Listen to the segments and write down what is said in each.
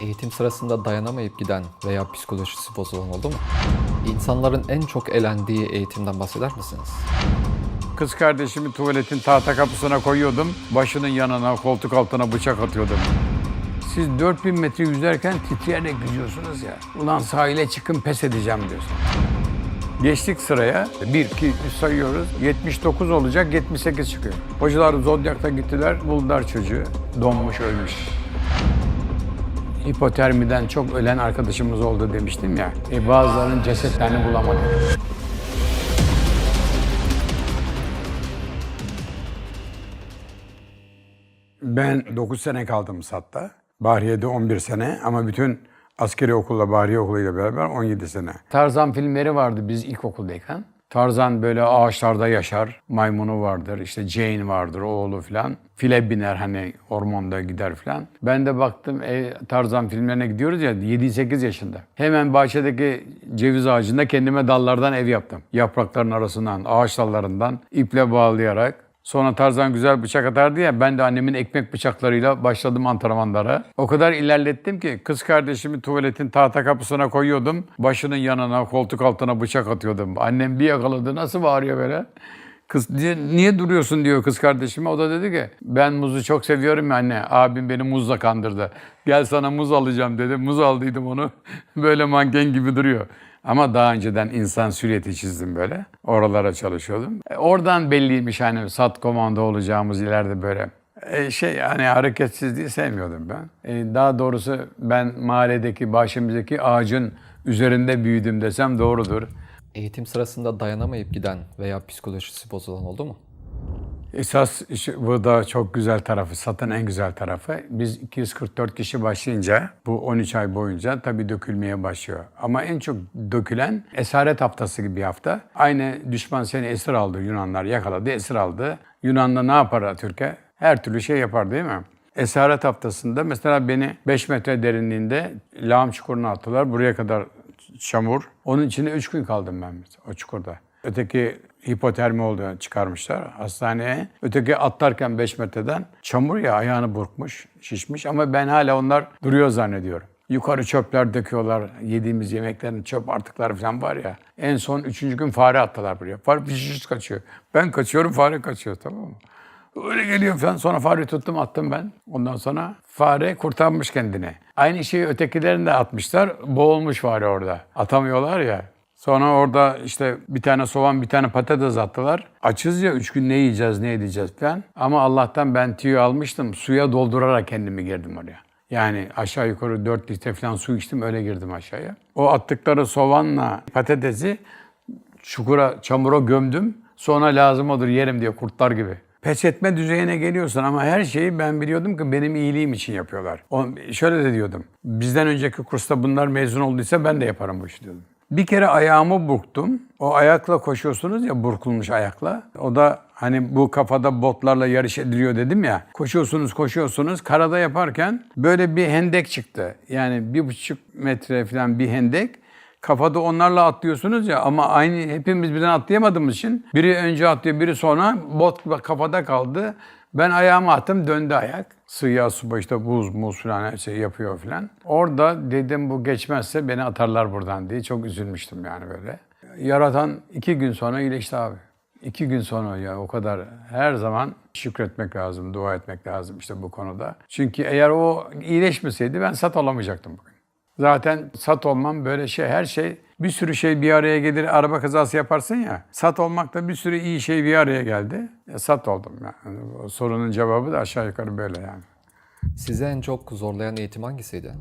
Eğitim sırasında dayanamayıp giden veya psikolojisi bozulan oldu mu? İnsanların en çok elendiği eğitimden bahseder misiniz? Kız kardeşimi tuvaletin tahta kapısına koyuyordum. Başının yanına, koltuk altına bıçak atıyordum. Siz 4000 metre yüzerken titreyerek yüzüyorsunuz ya. Ulan sahile çıkın pes edeceğim diyorsun. Geçtik sıraya. 1, 2, 3 sayıyoruz. 79 olacak, 78 çıkıyor. Hocalar Zodyak'ta gittiler, buldular çocuğu. Donmuş, ölmüş. Hipotermiden çok ölen arkadaşımız oldu demiştim ya. E bazılarının cesetlerini bulamadık. Ben 9 sene kaldım SAT'ta. Bahriye'de 11 sene ama bütün askeri okulla Bahriye okuluyla beraber 17 sene. Tarzan filmleri vardı biz ilkokuldayken. Tarzan böyle ağaçlarda yaşar, maymunu vardır, işte Jane vardır, oğlu falan. File biner hani ormanda gider falan. Ben de baktım e, Tarzan filmlerine gidiyoruz ya 7-8 yaşında. Hemen bahçedeki ceviz ağacında kendime dallardan ev yaptım. Yaprakların arasından, ağaç dallarından iple bağlayarak. Sonra Tarzan güzel bıçak atardı ya ben de annemin ekmek bıçaklarıyla başladım antrenmanlara. O kadar ilerlettim ki kız kardeşimi tuvaletin tahta kapısına koyuyordum. Başının yanına koltuk altına bıçak atıyordum. Annem bir yakaladı nasıl bağırıyor böyle. Kız diye, niye duruyorsun diyor kız kardeşime. O da dedi ki ben muzu çok seviyorum ya anne. Abim beni muzla kandırdı. Gel sana muz alacağım dedi. Muz aldıydım onu. böyle manken gibi duruyor. Ama daha önceden insan silüeti çizdim böyle. Oralara çalışıyordum. E, oradan belliymiş hani sat komando olacağımız ileride böyle. E, şey hani hareketsizliği sevmiyordum ben. E, daha doğrusu ben mahalledeki bahçemizdeki ağacın üzerinde büyüdüm desem doğrudur. Eğitim sırasında dayanamayıp giden veya psikolojisi bozulan oldu mu? Esas bu da çok güzel tarafı, satın en güzel tarafı. Biz 244 kişi başlayınca bu 13 ay boyunca tabii dökülmeye başlıyor. Ama en çok dökülen esaret haftası gibi bir hafta. Aynı düşman seni esir aldı, Yunanlar yakaladı, esir aldı. Yunan'da ne yapar Türkiye? Her türlü şey yapar değil mi? Esaret haftasında mesela beni 5 metre derinliğinde lağım çukuruna attılar. Buraya kadar çamur. Onun içinde 3 gün kaldım ben o çukurda. Öteki hipotermi oldu çıkarmışlar hastaneye. Öteki atlarken 5 metreden çamur ya ayağını burkmuş, şişmiş ama ben hala onlar duruyor zannediyorum. Yukarı çöpler döküyorlar. Yediğimiz yemeklerin çöp artıkları falan var ya. En son üçüncü gün fare attılar buraya. Fare pişiş kaçıyor. Ben kaçıyorum fare kaçıyor tamam mı? Öyle geliyor falan. Sonra fare tuttum attım ben. Ondan sonra fare kurtarmış kendini. Aynı şeyi ötekilerini de atmışlar. Boğulmuş fare orada. Atamıyorlar ya. Sonra orada işte bir tane soğan, bir tane patates attılar. Açız ya üç gün ne yiyeceğiz, ne edeceğiz falan. Ama Allah'tan ben tüyü almıştım. Suya doldurarak kendimi girdim oraya. Yani aşağı yukarı 4 litre falan su içtim öyle girdim aşağıya. O attıkları soğanla patatesi çukura, çamura gömdüm. Sonra lazım olur yerim diye kurtlar gibi. Pes etme düzeyine geliyorsun ama her şeyi ben biliyordum ki benim iyiliğim için yapıyorlar. O, şöyle de diyordum. Bizden önceki kursta bunlar mezun olduysa ben de yaparım bu işi diyordum. Bir kere ayağımı burktum. O ayakla koşuyorsunuz ya burkulmuş ayakla. O da hani bu kafada botlarla yarış ediliyor dedim ya. Koşuyorsunuz koşuyorsunuz. Karada yaparken böyle bir hendek çıktı. Yani bir buçuk metre falan bir hendek. Kafada onlarla atlıyorsunuz ya ama aynı hepimiz birden atlayamadığımız için biri önce atlıyor biri sonra bot kafada kaldı. Ben ayağımı attım döndü ayak. Sıya su işte buz muz falan her şey yapıyor falan. Orada dedim bu geçmezse beni atarlar buradan diye çok üzülmüştüm yani böyle. Yaratan iki gün sonra iyileşti abi. İki gün sonra ya o kadar her zaman şükretmek lazım, dua etmek lazım işte bu konuda. Çünkü eğer o iyileşmeseydi ben sat olamayacaktım bugün. Zaten sat olmam böyle şey her şey bir sürü şey bir araya gelir araba kazası yaparsın ya. Sat olmakta bir sürü iyi şey bir araya geldi. Ya, sat oldum yani. Sorunun cevabı da aşağı yukarı böyle yani. Sizi en çok zorlayan eğitim hangisiydi?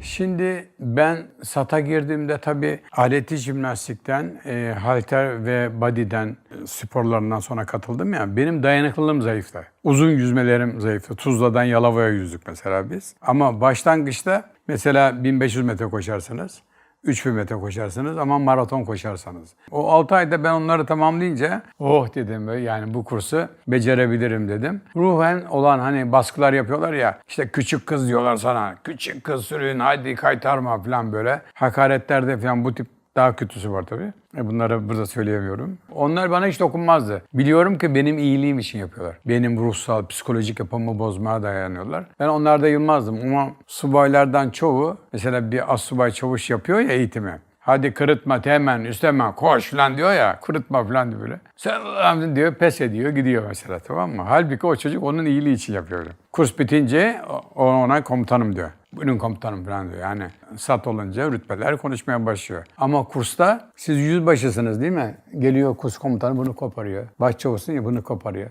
Şimdi ben SAT'a girdiğimde tabii aleti jimnastikten, e, halter ve body'den e, sporlarından sonra katıldım ya. Benim dayanıklılığım zayıftı. Uzun yüzmelerim zayıftı. Tuzla'dan Yalova'ya yüzdük mesela biz. Ama başlangıçta mesela 1500 metre koşarsınız. 3000 metre koşarsınız ama maraton koşarsanız. O 6 ayda ben onları tamamlayınca oh dedim yani bu kursu becerebilirim dedim. Ruhen olan hani baskılar yapıyorlar ya işte küçük kız diyorlar sana. Küçük kız sürün haydi kaytarma falan böyle. Hakaretlerde falan bu tip Daha kötüsü var tabii. E bunları burada söyleyemiyorum. Onlar bana hiç dokunmazdı. Biliyorum ki benim iyiliğim için yapıyorlar. Benim ruhsal, psikolojik yapımı bozmaya dayanıyorlar. Ben onlarda yılmazdım ama subaylardan çoğu, mesela bir assubay çavuş yapıyor ya eğitimi. Hadi kırıtma hemen üsteme koş falan diyor ya. Kırıtma falan diyor böyle. Sen diyor pes ediyor gidiyor mesela tamam mı? Halbuki o çocuk onun iyiliği için yapıyor. öyle. Kurs bitince ona komutanım diyor. Bugün komutanım falan diyor. Yani sat olunca rütbeler konuşmaya başlıyor. Ama kursta siz yüzbaşısınız değil mi? Geliyor kurs komutanı bunu koparıyor. Başçavuşsun ya bunu koparıyor.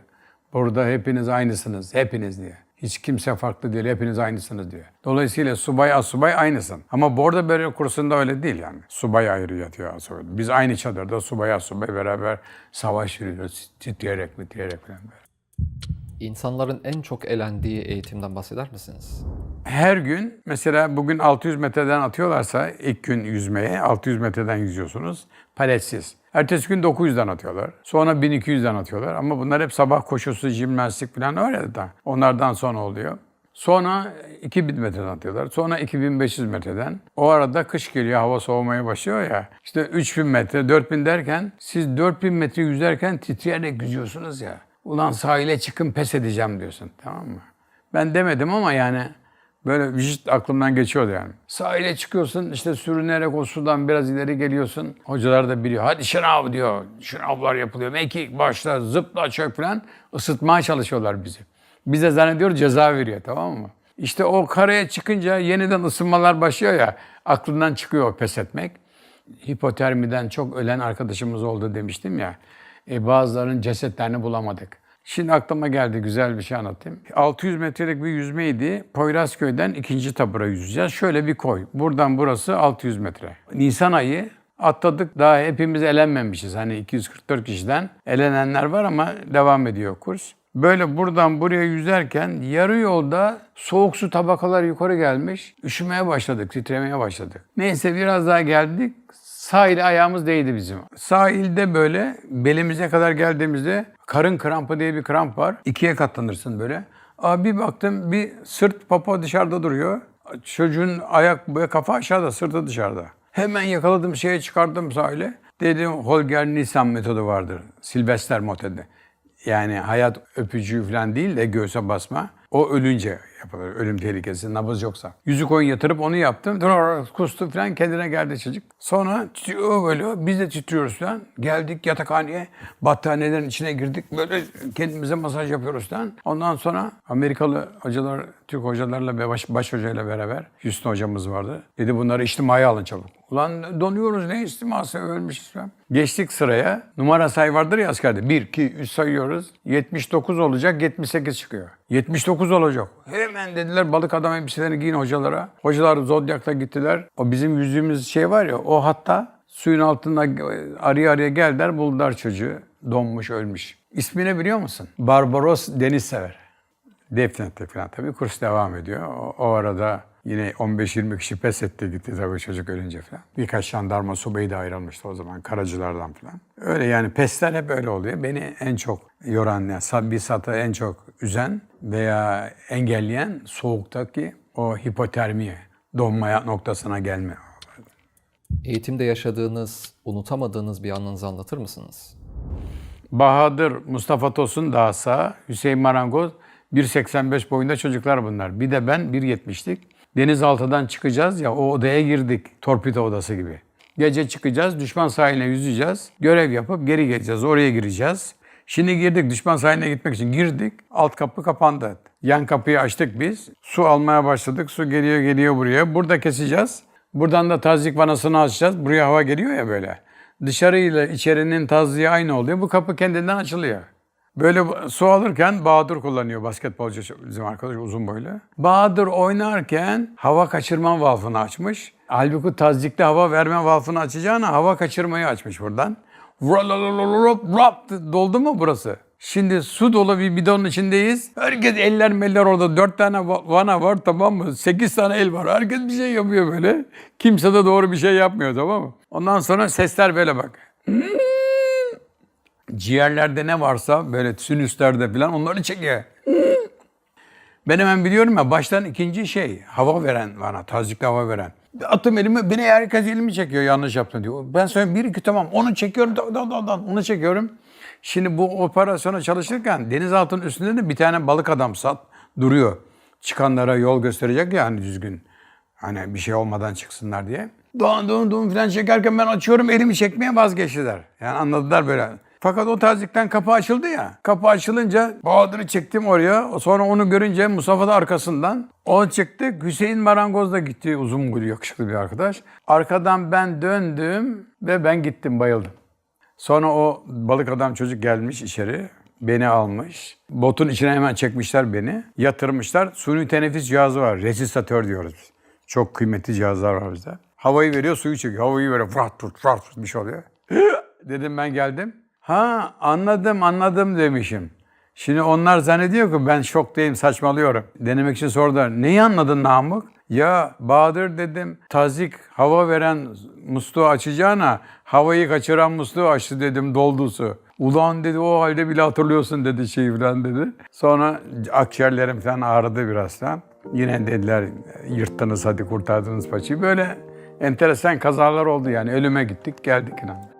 Burada hepiniz aynısınız. Hepiniz diyor. Hiç kimse farklı değil, hepiniz aynısınız diyor. Dolayısıyla subay asubay aynısın. Ama bordo böyle kursunda öyle değil yani. Subay ayrı yatıyor asubay. Biz aynı çadırda subay asubay beraber savaş yürüyoruz. Titreyerek titreyerek falan böyle. İnsanların en çok elendiği eğitimden bahseder misiniz? Her gün mesela bugün 600 metreden atıyorlarsa ilk gün yüzmeye 600 metreden yüzüyorsunuz paletsiz. Ertesi gün 900'den atıyorlar. Sonra 1200'den atıyorlar. Ama bunlar hep sabah koşusu, jimnastik falan öyle de. Onlardan sonra oluyor. Sonra 2000 metreden atıyorlar. Sonra 2500 metreden. O arada kış geliyor, hava soğumaya başlıyor ya. İşte 3000 metre, 4000 derken siz 4000 metre yüzerken titreyerek yüzüyorsunuz ya. Ulan sahile çıkın pes edeceğim diyorsun tamam mı? Ben demedim ama yani Böyle vücut aklımdan geçiyordu yani. Sahile çıkıyorsun işte sürünerek o sudan biraz ileri geliyorsun. Hocalar da biliyor. Hadi şınav diyor. Şınavlar yapılıyor. Mekik başla zıpla çök falan ısıtmaya çalışıyorlar bizi. Bize zannediyor ceza veriyor tamam mı? İşte o karaya çıkınca yeniden ısınmalar başlıyor ya. Aklından çıkıyor o pes etmek. Hipotermiden çok ölen arkadaşımız oldu demiştim ya. E, bazılarının cesetlerini bulamadık. Şimdi aklıma geldi güzel bir şey anlatayım. 600 metrelik bir yüzmeydi. Poyrazköy'den ikinci tabura yüzeceğiz. Şöyle bir koy. Buradan burası 600 metre. Nisan ayı atladık. Daha hepimiz elenmemişiz. Hani 244 kişiden elenenler var ama devam ediyor kurs. Böyle buradan buraya yüzerken yarı yolda soğuk su tabakaları yukarı gelmiş. Üşümeye başladık, titremeye başladık. Neyse biraz daha geldik. Sahile ayağımız değdi bizim. Sahilde böyle belimize kadar geldiğimizde karın krampı diye bir kramp var. İkiye katlanırsın böyle. Abi baktım bir sırt papa dışarıda duruyor. Çocuğun ayak böyle kafa aşağıda, sırtı dışarıda. Hemen yakaladım şeye çıkardım sahile. Dedim Holger Nisan metodu vardır. Silvester metodu. Yani hayat öpücüğü falan değil de göğse basma. O ölünce yapılır. Ölüm tehlikesi, nabız yoksa. Yüzük oyun yatırıp onu yaptım. Dur, kustu falan kendine geldi çocuk. Sonra titriyor böyle. Biz de titriyoruz falan. Geldik yatakhaneye. Battaniyelerin içine girdik. Böyle kendimize masaj yapıyoruz falan. Ondan sonra Amerikalı hocalar, Türk hocalarla ve baş, baş hocayla beraber Hüsnü hocamız vardı. Dedi bunları içtimaya alın çabuk. Ulan donuyoruz ne istiması ölmüşüz falan. Geçtik sıraya. Numara say vardır ya askerde. 1, 2, 3 sayıyoruz. 79 olacak, 78 çıkıyor. 79 olacak. Hemen dediler balık adam elbiselerini giyin hocalara. Hocalar Zodyak'ta gittiler. O bizim yüzdüğümüz şey var ya o hatta suyun altında araya araya geldiler buldular çocuğu. Donmuş ölmüş. İsmini biliyor musun? Barbaros Deniz Sever. Defnettik falan tabii. Kurs devam ediyor. O, o arada yine 15-20 kişi pes etti gitti tabii çocuk ölünce falan. Birkaç jandarma subayı da ayrılmıştı o zaman karacılardan falan. Öyle yani pesler hep öyle oluyor. Beni en çok yoran, yani bir satı en çok üzen veya engelleyen soğuktaki o hipotermi, donmaya noktasına gelme. Eğitimde yaşadığınız, unutamadığınız bir anınızı anlatır mısınız? Bahadır, Mustafa Tosun daha sağ, Hüseyin Marangoz 1.85 boyunda çocuklar bunlar. Bir de ben 1.70'lik. Denizaltıdan çıkacağız ya o odaya girdik. Torpido odası gibi. Gece çıkacağız, düşman sahiline yüzeceğiz. Görev yapıp geri geleceğiz. Oraya gireceğiz. Şimdi girdik düşman sahiline gitmek için girdik. Alt kapı kapandı. Yan kapıyı açtık biz. Su almaya başladık. Su geliyor geliyor buraya. Burada keseceğiz. Buradan da tazyik vanasını açacağız. Buraya hava geliyor ya böyle. Dışarıyla içerinin tazyiği aynı oluyor. Bu kapı kendinden açılıyor. Böyle su alırken Bahadır kullanıyor basketbolcu bizim arkadaş uzun boylu. Bahadır oynarken hava kaçırma valfını açmış. Halbuki tazyikli hava verme valfını açacağına hava kaçırmayı açmış buradan. Doldu mu burası? Şimdi su dolu bir bidonun içindeyiz. Herkes eller meller orada. Dört tane va- vana var tamam mı? Sekiz tane el var. Herkes bir şey yapıyor böyle. Kimse de doğru bir şey yapmıyor tamam mı? Ondan sonra sesler böyle bak. Ciğerlerde ne varsa böyle sinüslerde falan onları çekiyor. Ben hemen biliyorum ya baştan ikinci şey hava veren bana tazikli hava veren. Attım elimi, beni herkes elimi çekiyor yanlış yaptın diyor. Ben söylüyorum bir iki tamam onu çekiyorum, da, da, da, da, onu çekiyorum. Şimdi bu operasyona çalışırken denizaltının üstünde de bir tane balık adam sat duruyor. Çıkanlara yol gösterecek ya hani düzgün. Hani bir şey olmadan çıksınlar diye. Don don don falan çekerken ben açıyorum elimi çekmeye vazgeçtiler. Yani anladılar böyle. Fakat o tazikten kapı açıldı ya. Kapı açılınca Bahadır'ı çektim oraya. Sonra onu görünce Mustafa da arkasından. O çıktı. Hüseyin Marangoz da gitti. Uzun boylu yakışıklı bir arkadaş. Arkadan ben döndüm ve ben gittim bayıldım. Sonra o balık adam çocuk gelmiş içeri. Beni almış. Botun içine hemen çekmişler beni. Yatırmışlar. Suni teneffüs cihazı var. Resistatör diyoruz biz. Çok kıymetli cihazlar var bizde. Havayı veriyor, suyu çekiyor. Havayı veriyor. Fırat fırat fırat bir şey oluyor. Dedim ben geldim. Ha anladım anladım demişim. Şimdi onlar zannediyor ki ben şoktayım saçmalıyorum. Denemek için sordular. Neyi anladın Namık? Ya Bahadır dedim tazik hava veren musluğu açacağına havayı kaçıran musluğu açtı dedim doldu su. Ulan dedi o halde bile hatırlıyorsun dedi şey falan dedi. Sonra akciğerlerim falan ağrıdı biraz da. Yine dediler yırttınız hadi kurtardınız paçayı. Böyle enteresan kazalar oldu yani ölüme gittik geldik inan.